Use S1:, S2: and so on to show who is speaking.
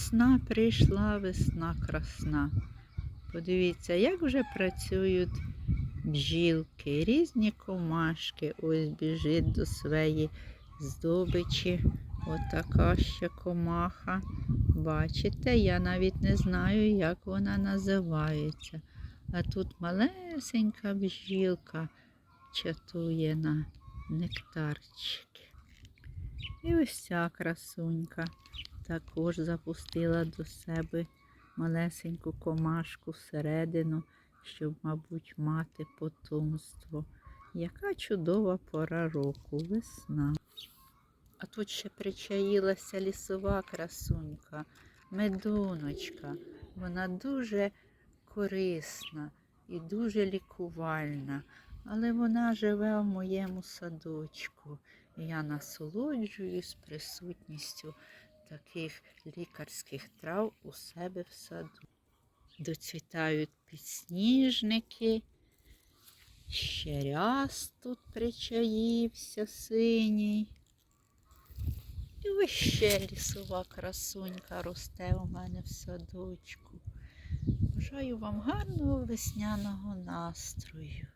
S1: Весна прийшла, весна красна. Подивіться, як вже працюють бджілки, різні комашки. Ось біжить до своєї здобичі. Отака ще комаха. Бачите, я навіть не знаю, як вона називається. А тут малесенька бджілка чатує на нектарчики. І ось ця красунька також запустила до себе малесеньку комашку всередину, щоб, мабуть, мати потомство. Яка чудова пора року, весна. А тут ще причаїлася лісова красунька, медуночка. Вона дуже корисна і дуже лікувальна, але вона живе в моєму садочку. Я насолоджуюсь присутністю таких лікарських трав у себе в саду. Доцвітають підсніжники, ще ряс тут причаївся синій. І ще лісова красунька росте у мене в садочку. Бажаю вам гарного весняного настрою.